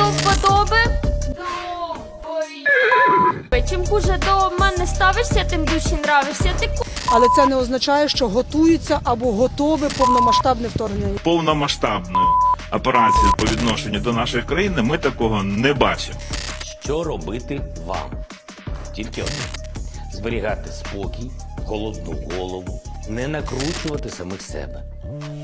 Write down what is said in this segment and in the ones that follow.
до вподоби. Чим хуже до мене ставишся, тим дужче нравишся. Ти Але це не означає, що готуються або готове повномасштабне вторгнення. повномасштабної операції по відношенню до нашої країни ми такого не бачимо. Що робити вам? Тільки одне: зберігати спокій, холодну голову, не накручувати самих себе.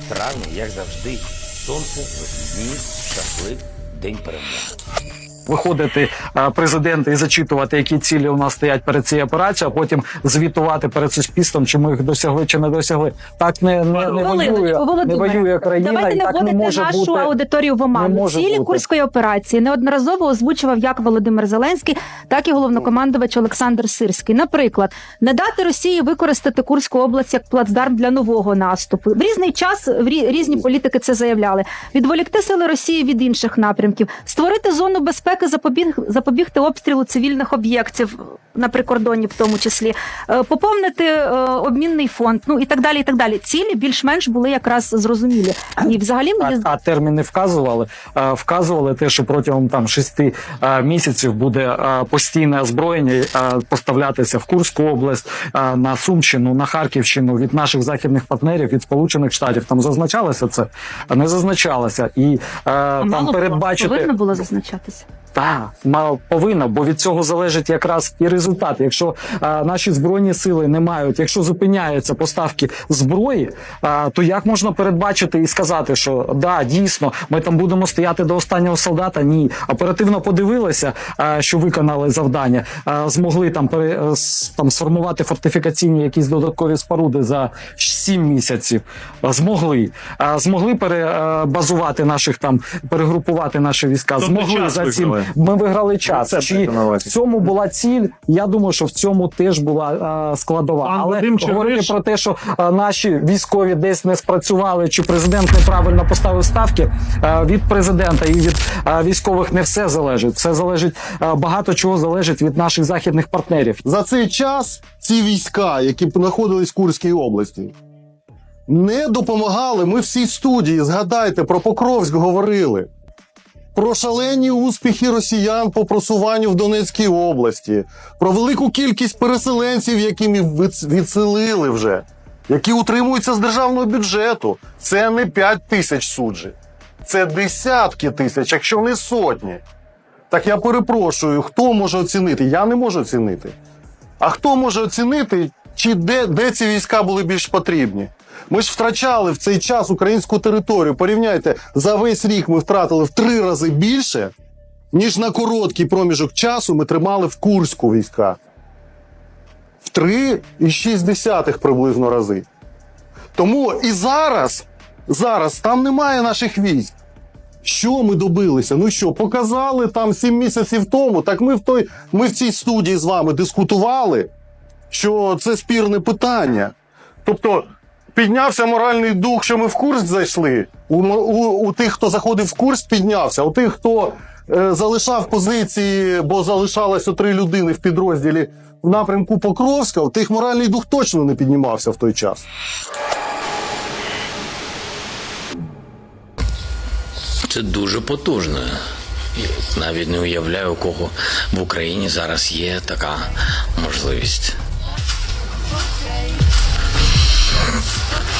В травні, як завжди, сонце, вихідні, шашлик, Dempranhar. Виходити е, президенти і зачитувати, які цілі у нас стоять перед цією операцією, а потім звітувати перед суспільством, чи ми їх досягли чи не досягли. Так не, не, не воює, не воює країна, Давайте і не так не вводити може нашу бути. аудиторію в оману. Цілі бути. курської операції неодноразово озвучував як Володимир Зеленський, так і головнокомандувач Олександр Сирський. Наприклад, не дати Росії використати Курську область як плацдарм для нового наступу. В різний час в різні політики це заявляли. Відволікти сили Росії від інших напрямків, створити зону безпеки, запобіг, запобігти обстрілу цивільних об'єктів на прикордоні, в тому числі, е, поповнити е, обмінний фонд, ну і так далі. І так далі. Цілі більш-менш були якраз зрозумілі. І взагалі мені А, а терміни вказували, Е, вказували те, що протягом там шести місяців буде постійне озброєння поставлятися в Курську область, на Сумщину, на Харківщину від наших західних партнерів від Сполучених Штатів. Там зазначалося це, а не зазначалося, і е, там мало передбачити повинно було зазначатися. Так, ма- повинна, бо від цього залежить якраз і результат. Якщо а, наші збройні сили не мають, якщо зупиняються поставки зброї, а, то як можна передбачити і сказати, що да, дійсно, ми там будемо стояти до останнього солдата? Ні, оперативно подивилися, а, що виконали завдання, а, змогли там пере, там сформувати фортифікаційні якісь додаткові споруди за 7 місяців. Змогли, змогли перебазувати наших там, перегрупувати наші війська. Тобто Змогли за цим. виграли. Ми виграли час. Це Чи в цьому була ціль? Я думаю, що в цьому теж була складова. Пан Але Вадим говорити Черниш- про те, що наші військові десь не спрацювали, чи президент неправильно поставив ставки від президента і від військових не все залежить. Все залежить багато чого залежить від наших західних партнерів. За цей час ці війська, які знаходились в Курській області, не допомагали. Ми всі студії, згадайте, про Покровськ говорили. Про шалені успіхи росіян по просуванню в Донецькій області, про велику кількість переселенців, які ми відселили вже, які утримуються з державного бюджету. Це не 5 тисяч суджень, це десятки тисяч, якщо не сотні. Так я перепрошую, хто може оцінити? Я не можу оцінити. А хто може оцінити, чи де, де ці війська були більш потрібні? Ми ж втрачали в цей час українську територію. Порівняйте, за весь рік ми втратили в три рази більше, ніж на короткий проміжок часу ми тримали в Курську війська. В 3,6 приблизно рази. Тому і зараз, зараз там немає наших військ. Що ми добилися? Ну що, показали там сім місяців тому. Так ми в той, ми в цій студії з вами дискутували, що це спірне питання. Тобто піднявся моральний дух, що ми в курс зайшли. У, у, у тих, хто заходив в курс, піднявся. У тих, хто е, залишав позиції, бо залишалося три людини в підрозділі в напрямку Покровська, у тих моральний дух точно не піднімався в той час. Це дуже потужно. Навіть не уявляю, у кого в Україні зараз є така можливість. Yes.